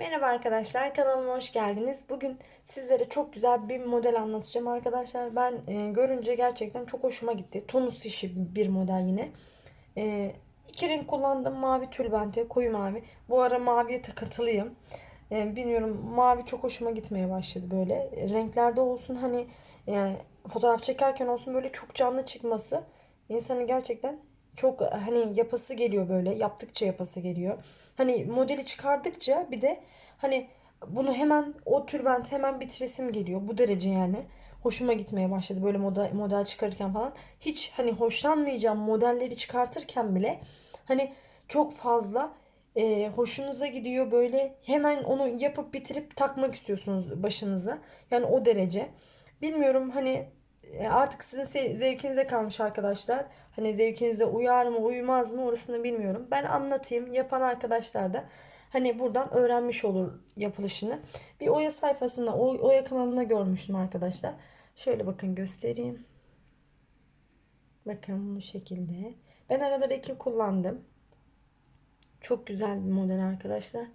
Merhaba arkadaşlar kanalıma hoş geldiniz. Bugün sizlere çok güzel bir model anlatacağım arkadaşlar. Ben e, görünce gerçekten çok hoşuma gitti. Tonus işi bir model yine. E, iki renk kullandım. Mavi tülbente, koyu mavi. Bu ara maviye takıntılıyım. E, bilmiyorum mavi çok hoşuma gitmeye başladı böyle. Renklerde olsun hani yani fotoğraf çekerken olsun böyle çok canlı çıkması insanı gerçekten çok hani yapası geliyor böyle. Yaptıkça yapası geliyor. Hani modeli çıkardıkça bir de hani bunu hemen o tülbent hemen bitiresim geliyor. Bu derece yani. Hoşuma gitmeye başladı böyle model, model çıkarırken falan. Hiç hani hoşlanmayacağım modelleri çıkartırken bile hani çok fazla e, hoşunuza gidiyor böyle hemen onu yapıp bitirip takmak istiyorsunuz başınıza. Yani o derece. Bilmiyorum hani e, artık sizin zevkinize kalmış arkadaşlar. Hani zevkinize uyar mı uymaz mı orasını bilmiyorum. Ben anlatayım. Yapan arkadaşlar da hani buradan öğrenmiş olur yapılışını. Bir Oya sayfasında, Oy- Oya kanalında görmüştüm arkadaşlar. Şöyle bakın göstereyim. Bakın bu şekilde. Ben arada iki kullandım. Çok güzel bir model arkadaşlar.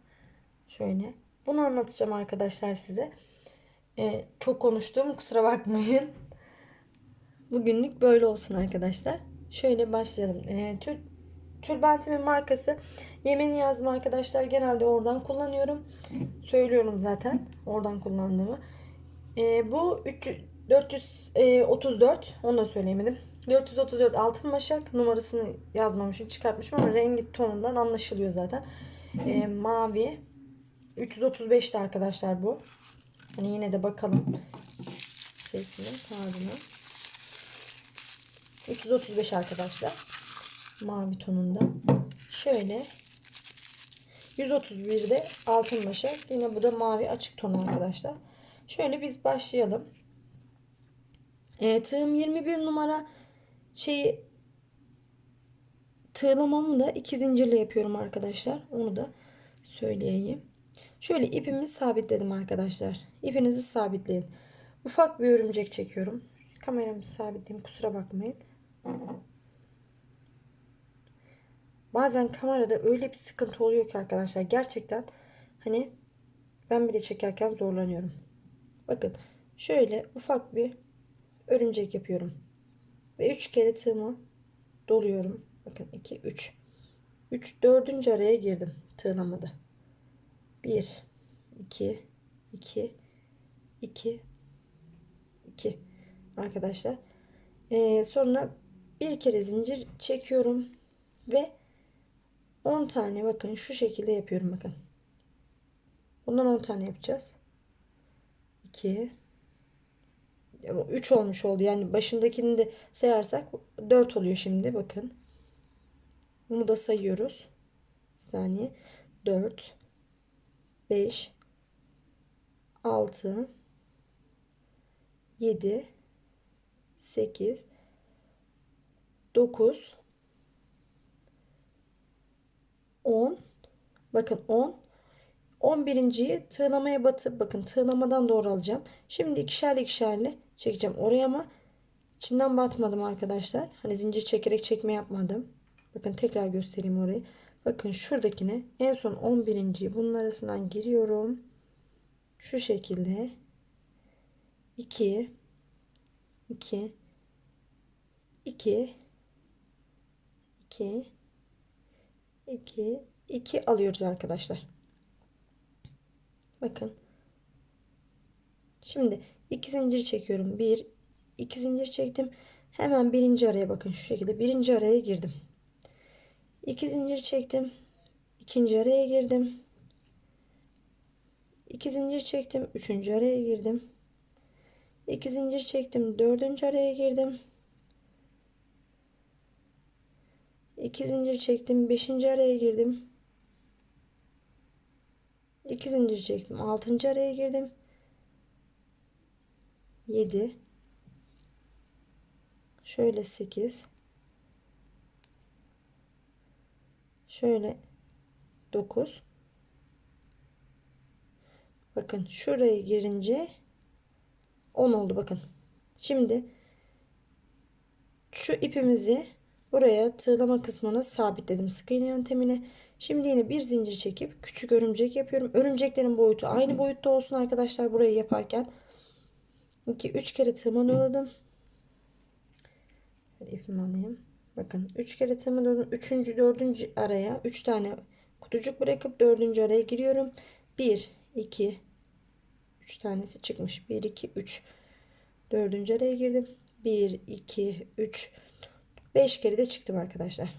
Şöyle. Bunu anlatacağım arkadaşlar size. Ee, çok konuştum kusura bakmayın. Bugünlük böyle olsun arkadaşlar. Şöyle başlayalım. Ee, tül, tülbentimin markası Yemen yazdım arkadaşlar. Genelde oradan kullanıyorum. Söylüyorum zaten oradan kullandığımı. Ee, bu 300, 434 onu da söyleyemedim. 434 altın başak numarasını yazmamışım çıkartmışım ama rengi tonundan anlaşılıyor zaten. Ee, mavi 335'ti arkadaşlar bu. Hani yine de bakalım. Şeysine, kağıdına. 335 arkadaşlar. Mavi tonunda. Şöyle 131'de altın başak. Yine bu da mavi açık ton arkadaşlar. Şöyle biz başlayalım. E, tığım 21 numara şeyi tığlamamı da iki zincirle yapıyorum arkadaşlar. Onu da söyleyeyim. Şöyle ipimi sabitledim arkadaşlar. İpinizi sabitleyin. Ufak bir örümcek çekiyorum. Kameramı sabitleyeyim kusura bakmayın. Bazen kamerada öyle bir sıkıntı oluyor ki arkadaşlar. Gerçekten hani ben bile çekerken zorlanıyorum. Bakın şöyle ufak bir örümcek yapıyorum. Ve 3 kere tığımı doluyorum. Bakın 2 3. 3 4. araya girdim tığlamada. 1 2 2 2 2 arkadaşlar. Ee, sonra bir kere zincir çekiyorum ve 10 tane bakın şu şekilde yapıyorum bakın. Bundan 10 tane yapacağız. 2 3 olmuş oldu. Yani başındakini de sayarsak 4 oluyor şimdi bakın. Bunu da sayıyoruz. Bir saniye. 4 5 6 7 8 9 10 bakın 10 11.yi tığlamaya batıp bakın tığlamadan doğru alacağım. Şimdi ikişerli ikişerli çekeceğim oraya ama içinden batmadım arkadaşlar. Hani zincir çekerek çekme yapmadım. Bakın tekrar göstereyim orayı. Bakın şuradakine en son 11.yi bunun arasından giriyorum. Şu şekilde 2 2 2 2 2 2 alıyoruz arkadaşlar. Bakın. Şimdi iki zincir çekiyorum. Bir, iki zincir çektim. Hemen birinci araya bakın şu şekilde. Birinci araya girdim. İki zincir çektim. ikinci araya girdim. İki zincir çektim. Üçüncü araya girdim. İki zincir çektim. Dördüncü araya girdim. İki zincir çektim. Beşinci araya girdim. İki zincir çektim. Altıncı araya girdim. Yedi. Şöyle sekiz. Şöyle dokuz. Bakın şuraya girince 10 oldu bakın. Şimdi şu ipimizi Buraya tığlama kısmını sabitledim sık iğne yöntemine. Şimdi yine bir zincir çekip küçük örümcek yapıyorum. Örümceklerin boyutu aynı boyutta olsun arkadaşlar burayı yaparken. 2 3 kere tığıma doladım. Şöyle ipimi alayım. Bakın 3 kere tığıma doladım. 3. 4. araya 3 tane kutucuk bırakıp 4. araya giriyorum. 1 2 3 tanesi çıkmış. 1 2 3 4. araya girdim. 1 2 3 5 kere de çıktım arkadaşlar.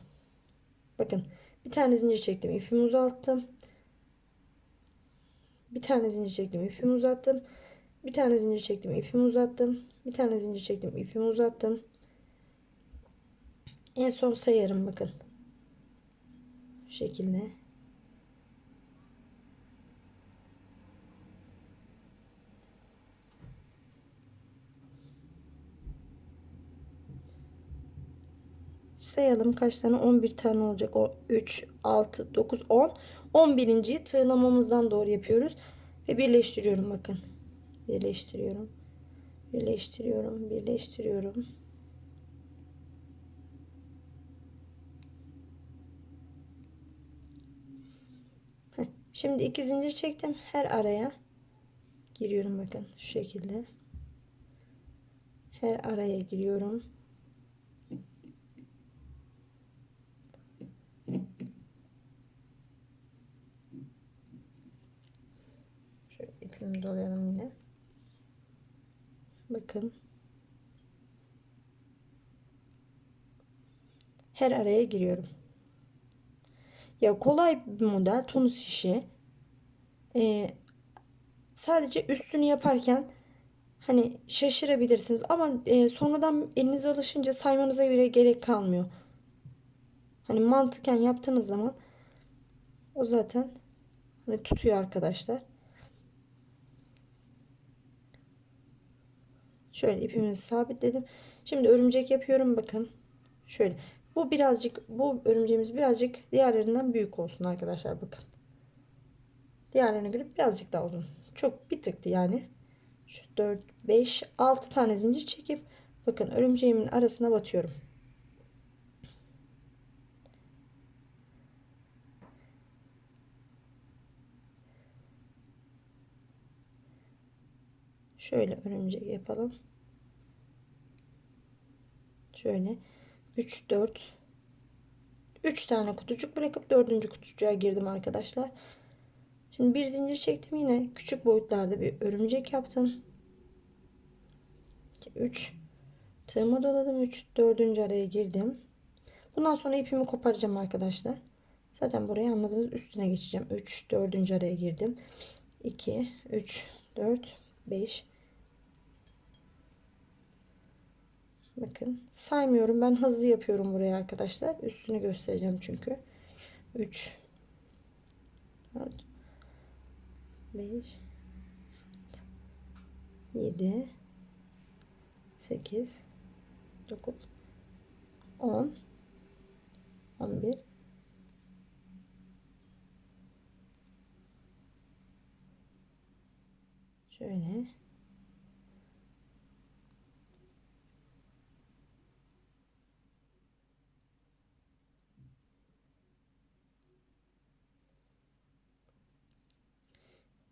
Bakın bir tane zincir çektim. ipimi uzalttım. Bir tane zincir çektim. ipimi uzattım. Bir tane zincir çektim. ipimi uzattım. Bir tane zincir çektim. ipimi uzattım. En son sayarım bakın. Şu şekilde. Sayalım. Kaç tane? 11 tane olacak. O 3 6 9 10 11. tığlamamızdan doğru yapıyoruz. Ve birleştiriyorum bakın. Birleştiriyorum. Birleştiriyorum. Birleştiriyorum. Şimdi iki zincir çektim. Her araya giriyorum bakın şu şekilde. Her araya giriyorum Şöyle ipimi dolayalım yine. Bakın. Her araya giriyorum. Ya kolay bir model tunus işi. Ee, sadece üstünü yaparken hani şaşırabilirsiniz ama e, sonradan elinize alışınca saymanıza bile gerek kalmıyor. Hani mantıken yaptığınız zaman o zaten hani tutuyor arkadaşlar. Şöyle ipimizi sabitledim. Şimdi örümcek yapıyorum bakın. Şöyle. Bu birazcık bu örümceğimiz birazcık diğerlerinden büyük olsun arkadaşlar bakın. Diğerlerine göre birazcık daha uzun. Çok bir tıktı yani. Şu 4 5 6 tane zincir çekip bakın örümceğimin arasına batıyorum. Şöyle örümcek yapalım. Şöyle 3 4 3 tane kutucuk bırakıp dördüncü kutucuğa girdim arkadaşlar. Şimdi bir zincir çektim yine küçük boyutlarda bir örümcek yaptım. 3 tığıma doladım 3 dördüncü araya girdim. Bundan sonra ipimi koparacağım arkadaşlar. Zaten burayı anladınız üstüne geçeceğim. 3 dördüncü araya girdim. 2 3 4 5 Bakın saymıyorum. Ben hızlı yapıyorum buraya arkadaşlar. Üstünü göstereceğim çünkü. 3 4 5 7 8 9 10 11 şöyle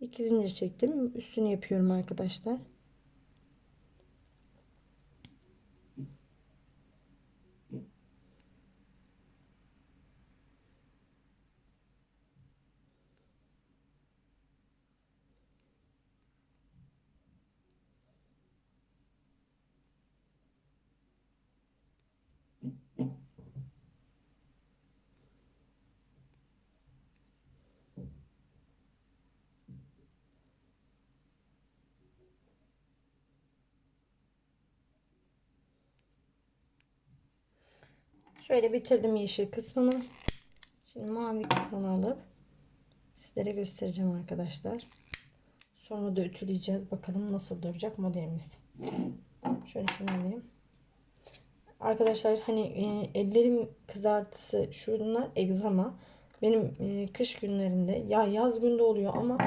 İki zincir çektim. Üstünü yapıyorum arkadaşlar. Şöyle bitirdim yeşil kısmını. Şimdi mavi kısmını alıp sizlere göstereceğim arkadaşlar. Sonra da ütüleyeceğiz. Bakalım nasıl duracak modelimiz. Şöyle şunu alayım. Arkadaşlar hani e, ellerim kızartısı şunlar egzama. Benim e, kış günlerinde ya yaz günde oluyor ama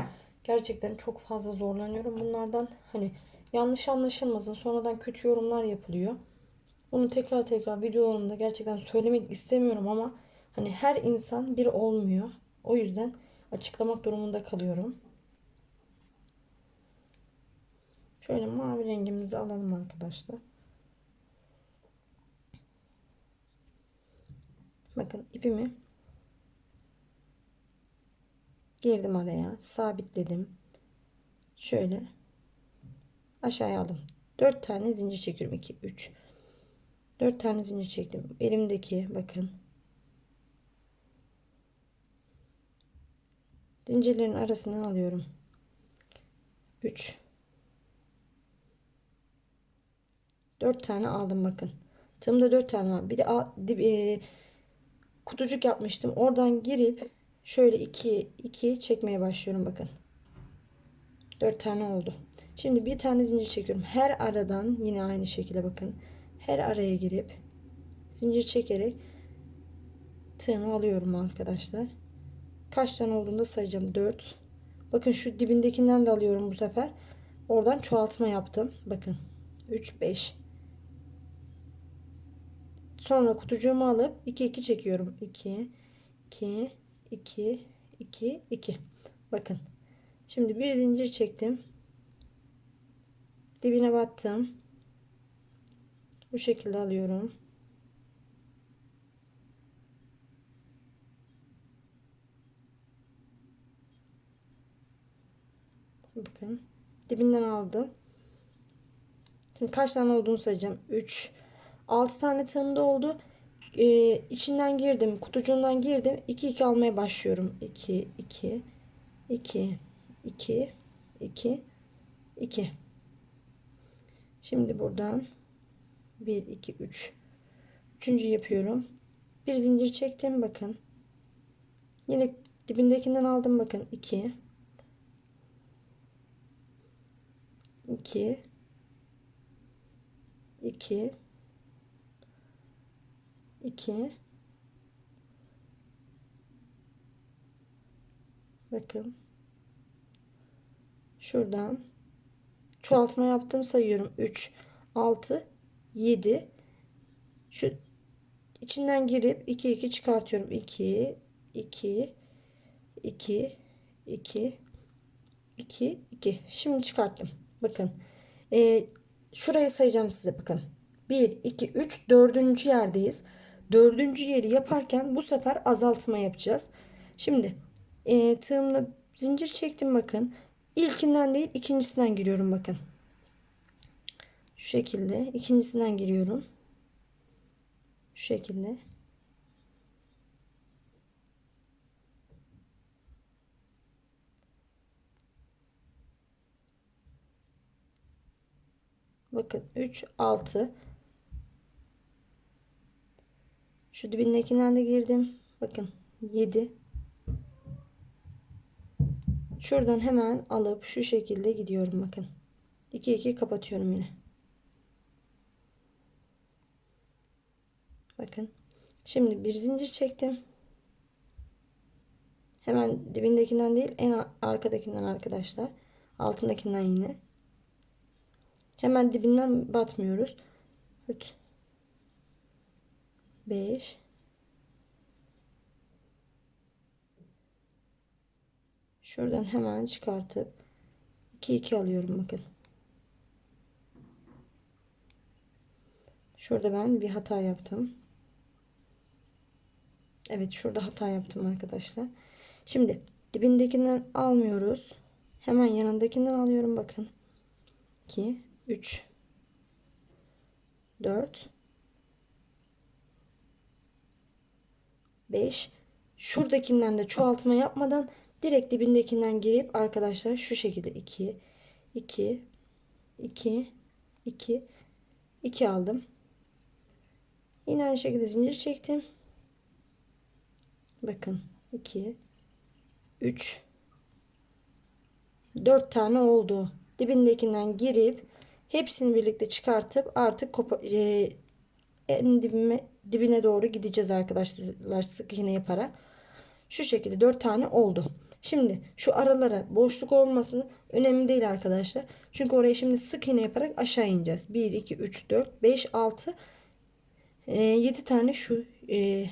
gerçekten çok fazla zorlanıyorum bunlardan. Hani yanlış anlaşılmasın sonradan kötü yorumlar yapılıyor. Bunu tekrar tekrar videolarımda gerçekten söylemek istemiyorum ama hani her insan bir olmuyor. O yüzden açıklamak durumunda kalıyorum. Şöyle mavi rengimizi alalım arkadaşlar. Bakın ipimi girdim araya sabitledim. Şöyle aşağıya aldım. 4 tane zincir çekiyorum. 2 3 4 tane zincir çektim. Elimdeki bakın zincirlerin arasından alıyorum. 3 4 tane aldım bakın. Tığımda 4 tane var. Bir de dip, e, kutucuk yapmıştım. Oradan girip şöyle 2 2 çekmeye başlıyorum bakın. 4 tane oldu. Şimdi bir tane zincir çekiyorum. Her aradan yine aynı şekilde bakın. Her araya girip zincir çekerek tığımı alıyorum arkadaşlar. Kaç tane olduğunda sayacağım. 4. Bakın şu dibindekinden de alıyorum bu sefer. Oradan çoğaltma yaptım. Bakın. 3 5 Sonra kutucuğumu alıp 2 2 çekiyorum. 2 2 2 2 2. Bakın. Şimdi bir zincir çektim. Dibine battım. Bu şekilde alıyorum. Bakın. Dibinden aldım. Şimdi kaç tane olduğunu sayacağım. 3 6 tane tığımda oldu. Ee, içinden girdim. Kutucuğundan girdim. 2 2 almaya başlıyorum. 2 2 2 2 2 2 Şimdi buradan 1 2 3 üçüncü yapıyorum. Bir zincir çektim bakın. Yine dibindekinden aldım bakın. 2 2 2 2 bakın. Şuradan. Çoğaltma yaptım sayıyorum. 3 6 7 şu içinden girip 2 2 çıkartıyorum. 2 2 2 2 2 2 şimdi çıkarttım. Bakın. Ee, şurayı sayacağım size. Bakın. 1 2 3 dördüncü yerdeyiz. Dördüncü yeri yaparken bu sefer azaltma yapacağız. Şimdi e, tığımla zincir çektim. Bakın. İlkinden değil ikincisinden giriyorum. Bakın şu şekilde. İkincisinden giriyorum. Şu şekilde. Bakın 3 6 şu dibindekinden de girdim. Bakın 7 şuradan hemen alıp şu şekilde gidiyorum bakın. 2 2 kapatıyorum yine bakın. Şimdi bir zincir çektim. Hemen dibindekinden değil en arkadakinden arkadaşlar. Altındakinden yine. Hemen dibinden batmıyoruz. 3 5 Şuradan hemen çıkartıp 2 2 alıyorum bakın. Şurada ben bir hata yaptım. Evet şurada hata yaptım arkadaşlar. Şimdi dibindekinden almıyoruz. Hemen yanındakinden alıyorum bakın. 2 3 4 5 şuradakinden de çoğaltma yapmadan direkt dibindekinden girip arkadaşlar şu şekilde 2 2 2 2 2 aldım. Yine aynı şekilde zincir çektim. Bakın 2 3 4 tane oldu. Dibindekinden girip hepsini birlikte çıkartıp artık e, en dibime, dibine doğru gideceğiz arkadaşlar sık iğne yaparak. Şu şekilde 4 tane oldu. Şimdi şu aralara boşluk olmasını önemli değil arkadaşlar. Çünkü oraya şimdi sık iğne yaparak aşağı ineceğiz. 1, 2, 3, 4, 5, 6 7 tane şu e,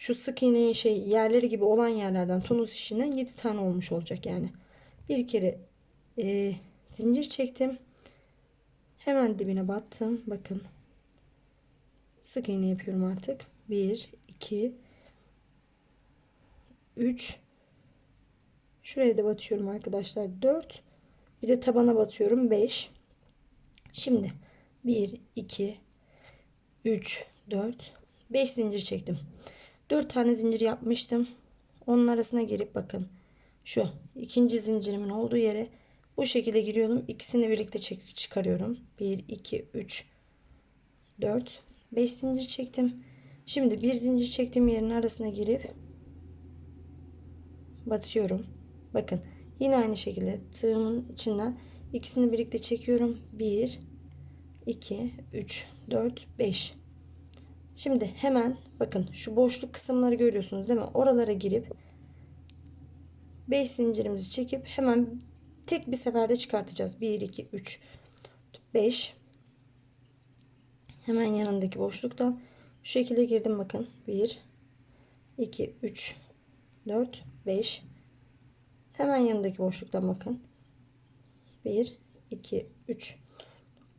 şu sık iğne şey yerleri gibi olan yerlerden tonus işinden 7 tane olmuş olacak yani. Bir kere e, zincir çektim. Hemen dibine battım. Bakın. Sık iğne yapıyorum artık. 1 2 3 Şuraya da batıyorum arkadaşlar. 4 bir de tabana batıyorum. 5 Şimdi 1 2 3 4 5 zincir çektim. 4 tane zincir yapmıştım. Onun arasına girip bakın. Şu ikinci zincirimin olduğu yere bu şekilde giriyorum. İkisini birlikte çek çıkarıyorum. 1 2 3 4 5 zincir çektim. Şimdi bir zincir çektiğim yerin arasına girip batıyorum. Bakın yine aynı şekilde tığımın içinden ikisini birlikte çekiyorum. 1 2 3 4 5 Şimdi hemen bakın şu boşluk kısımları görüyorsunuz değil mi? Oralara girip 5 zincirimizi çekip hemen tek bir seferde çıkartacağız. 1 2 3 5 Hemen yanındaki boşluktan şu şekilde girdim bakın. 1 2 3 4 5 Hemen yanındaki boşluktan bakın. 1 2 3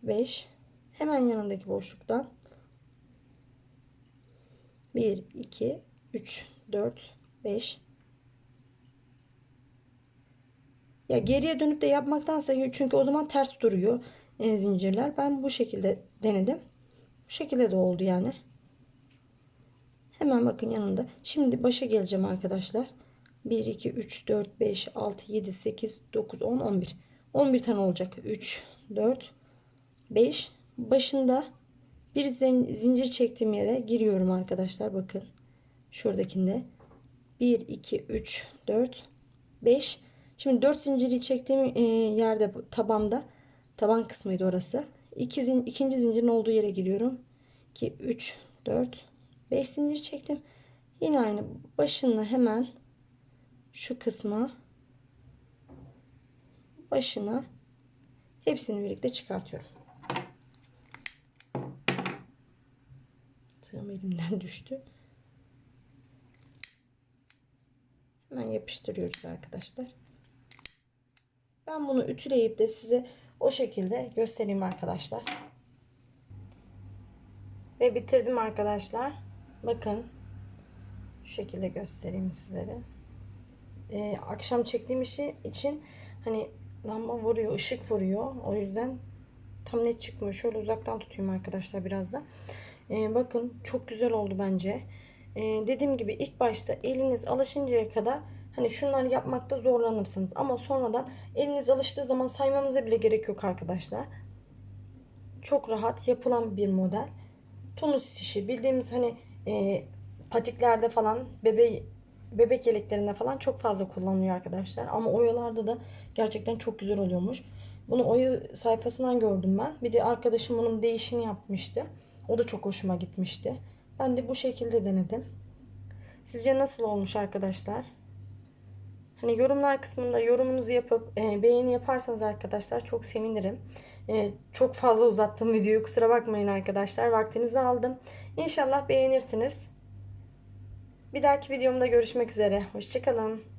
5 Hemen yanındaki boşluktan 1 2 3 4 5 Ya geriye dönüp de yapmaktansa çünkü o zaman ters duruyor e, zincirler. Ben bu şekilde denedim. Bu şekilde de oldu yani. Hemen bakın yanında. Şimdi başa geleceğim arkadaşlar. 1 2 3 4 5 6 7 8 9 10 11. 11 tane olacak. 3 4 5 başında bir zincir çektiğim yere giriyorum arkadaşlar. Bakın. Şuradakinde. 1, 2, 3, 4, 5. Şimdi 4 zinciri çektiğim e, yerde tabanda taban kısmıydı orası. İki zin, ikinci zincirin olduğu yere giriyorum. 2, 3, 4, 5 zincir çektim. Yine aynı başına hemen şu kısma başına hepsini birlikte çıkartıyorum. Tığım elimden düştü. Hemen yapıştırıyoruz arkadaşlar. Ben bunu ütüleyip de size o şekilde göstereyim arkadaşlar. Ve bitirdim arkadaşlar. Bakın. Şu şekilde göstereyim sizlere. Ee, akşam çektiğim işi için hani lamba vuruyor, ışık vuruyor. O yüzden tam net çıkmıyor. Şöyle uzaktan tutayım arkadaşlar biraz da. Ee, bakın çok güzel oldu bence. Ee, dediğim gibi ilk başta eliniz alışıncaya kadar hani şunları yapmakta zorlanırsınız. Ama sonradan eliniz alıştığı zaman saymanıza bile gerek yok arkadaşlar. Çok rahat yapılan bir model. Tonus işi bildiğimiz hani e, patiklerde falan bebe bebek yeleklerinde falan çok fazla kullanılıyor arkadaşlar. Ama oyalarda da gerçekten çok güzel oluyormuş. Bunu oyu sayfasından gördüm ben. Bir de arkadaşım bunun değişini yapmıştı. O da çok hoşuma gitmişti. Ben de bu şekilde denedim. Sizce nasıl olmuş arkadaşlar? Hani yorumlar kısmında yorumunuzu yapıp e, beğeni yaparsanız arkadaşlar çok sevinirim. E, çok fazla uzattım videoyu kusura bakmayın arkadaşlar. Vaktinizi aldım. İnşallah beğenirsiniz. Bir dahaki videomda görüşmek üzere. Hoşçakalın.